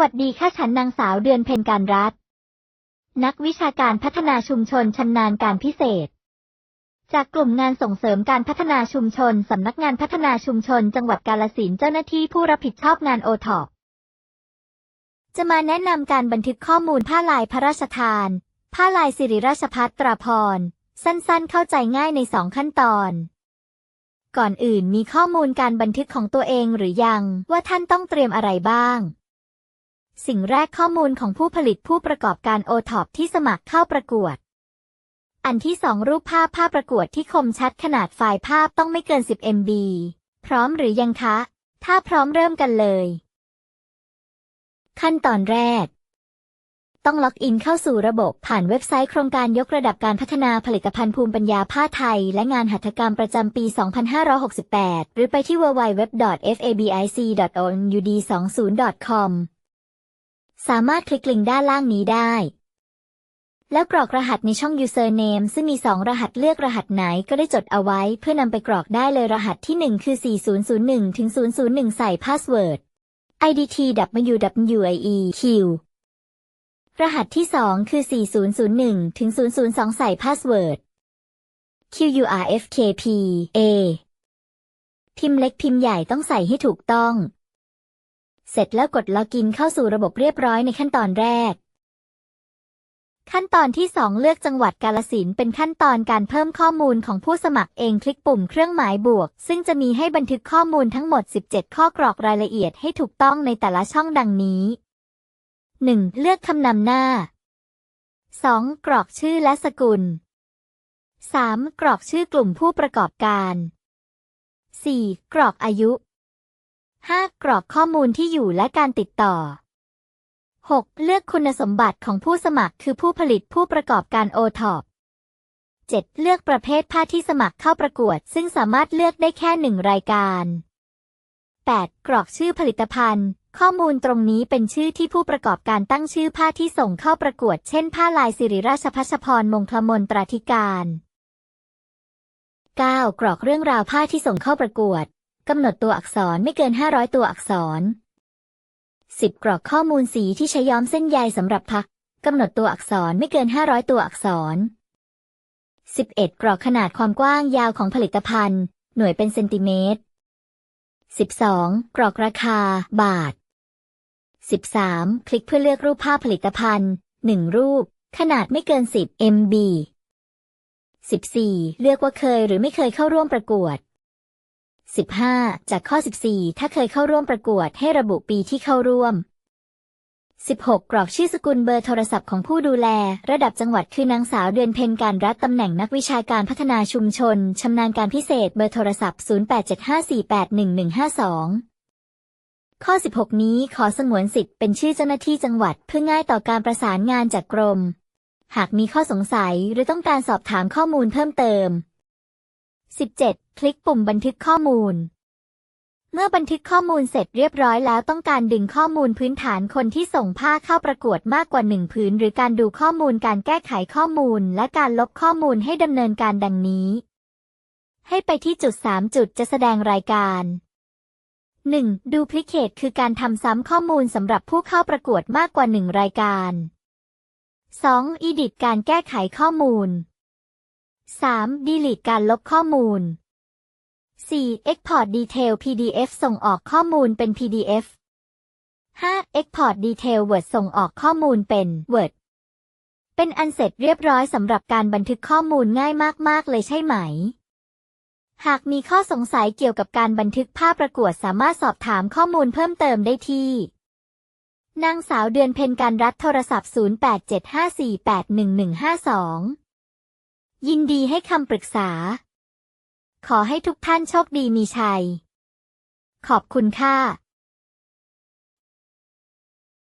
วัสดีค่ะฉันนางสาวเดือนเพ็ญการรัตน์นักวิชาการพัฒนาชุมชนชำนาญการพิเศษ จากกลุ่มงานส่งเสริมการพัฒนาชุมชนสำนักงานพัฒนาชุมชน จังหวัดกาลสินเจ้าหน้าที่ผู้รับผิดชอบงานโอทอจะมาแนะนำการบันทึกข้อมูลผ้าลายพระราชทาน ผ้าลายสิริราชพัฒตราพร สั้นๆ เข้าใจง่ายในสองขั้นตอน ก่อนอื่นมีข้อมูลการบันทึกของตัวเองหรือยังว่าท่านต้องเตรียมอะไรบ้าง สิ่งแรกข้อมูลของผู้ผลิตผู้ประกอบการโอท็อปที่สมัครเข้าประกวด อันที่สองรูปภาพภาพประกวดที่คมชัดขนาดไฟล์ภาพต้องไม่เกิน 10 MB พร้อมหรือยังคะ ถ้าพร้อมเริ่มกันเลย ขั้นตอนแรก ต้องล็อกอินเข้าสู่ระบบผ่านเว็บไซต์โครงการยกระดับการพัฒนาผลิตภัณฑ์ภูมิปัญญาผ้าไทย และงานหัตถกรรมประจำปี 2568 หรือไปที่ www.fabic.onud20.com สามารถคลิกลิงก์ด้านล่างนี้ได้ แล้วกรอกรหัสในช่อง username ซึ่งมี 2 รหัสเลือกรหัสไหนก็ได้จดเอาไว้ เพื่อนำไปกรอกได้เลยรหัสที่ 1 คือ 4001ถึง001 ใส่พาสเวิร์ด IDT WWIE Q รหัสที่ 2 คือ 4001ถึง002 ใส่พาสเวิร์ด QURFKP A พิมพ์เล็กพิมพ์ใหญ่ต้องใส่ให้ถูกต้อง เสร็จแล้วกดล็อกอินเข้าสู่ระบบเรียบร้อยในขั้นตอนแรก ขั้นตอนที่ 2 เลือกจังหวัดกาลสินเป็นขั้นตอนการเพิ่มข้อมูลของผู้สมัครเองคลิกปุ่มเครื่องหมายบวก ซึ่งจะมีให้บันทึกข้อมูลทั้งหมด 17 ข้อกรอกรายละเอียดให้ถูกต้องในแต่ละช่องดังนี้ 1. เลือกคำนำหน้า 2. กรอกชื่อและสกุล 3. กรอกชื่อกลุ่มผู้ประกอบการ 4. กรอกอายุ 5. กรอกข้อมูลที่อยู่และการติดต่อ 6. เลือกคุณสมบัติของผู้สมัครคือผู้ผลิตผู้ประกอบการโอท็อป 7. เลือกประเภทผ้าที่สมัครเข้าประกวด ซึ่งสามารถเลือกได้แค่หนึ่งรายการ 8. กรอกชื่อผลิตภัณฑ์ ข้อมูลตรงนี้เป็นชื่อที่ผู้ประกอบการตั้งชื่อผ้าที่ส่งเข้าประกวด เช่น ผ้าลายสิริราชพัชพรมงคลมนตราธิการ 9. กรอกเรื่องราวผ้าที่ส่งเข้าประกวด กำหนดตัวอักษรไม่เกิน 500 ตัวอักษร 10. กรอกข้อมูลสีที่ใช้ย้อมเส้นใยสำหรับพักกำหนดตัวอักษรไม่เกิน 500 ตัวอักษร 11. กรอกขนาดความกว้างยาวของผลิตภัณฑ์ หน่วยเป็นเซนติเมตร 12. กรอกราคา บาท 13. คลิกเพื่อเลือกรูปภาพผลิตภัณฑ์ 1 รูป ขนาดไม่เกิน 10 MB 14. เลือกว่าเคยหรือไม่เคยเข้าร่วมประกวด 15. จากข้อ 14 ถ้าเคยเข้าร่วมประกวดให้ระบุปีที่เข้าร่วม 16. กรอกชื่อสกุลเบอร์โทรศัพท์ของผู้ดูแล ระดับจังหวัดคือนางสาวเดือนเพ็ญการรัฐตำแหน่งนักวิชาการพัฒนาชุมชน ชำนาญการพิเศษเบอร์โทรศัพท์ 0875481152 ข้อ 16 นี้ขอสงวนสิทธิ์เป็นชื่อเจ้าหน้าที่จังหวัดเพื่อง่ายต่อการประสานงานจากกรม หากมีข้อสงสัยหรือต้องการสอบถามข้อมูลเพิ่มเติม 17. คลิกปุ่มบันทึกข้อมูล เมื่อบันทึกข้อมูลเสร็จเรียบร้อยแล้วต้องการดึงข้อมูลพื้นฐานคนที่ส่งผ้าเข้าประกวดมากกว่าหนึ่งผืนหรือการดูข้อมูลการแก้ไขข้อมูลและการลบข้อมูลให้ดำเนินการดังนี้ ให้ไปที่จุด 3 จุดจะแสดงรายการ 1. ดูพลิเคตคือการทำซ้ำข้อมูลสำหรับผู้เข้าประกวดมากกว่าหนึ่งรายการ 2. Edit การแก้ไขข้อมูล 3. Delete การลบข้อมูล 4. Export Detail PDF ส่งออกข้อมูลเป็น PDF 5. Export Detail Word ส่งออกข้อมูลเป็น Word เป็นอันเสร็จเรียบร้อยสำหรับการบันทึกข้อมูลง่ายมาก ๆ เลยใช่ไหม หากมีข้อสงสัยเกี่ยวกับการบันทึกภาพประกวดสามารถสอบถามข้อมูลเพิ่มเติมได้ที่ นางสาวเดือนเพ็ญการรัฐโทรศัพท์ 0875481152 ยินดีให้คำปรึกษา ขอให้ทุกท่านโชคดีมีชัย ขอบคุณค่ะ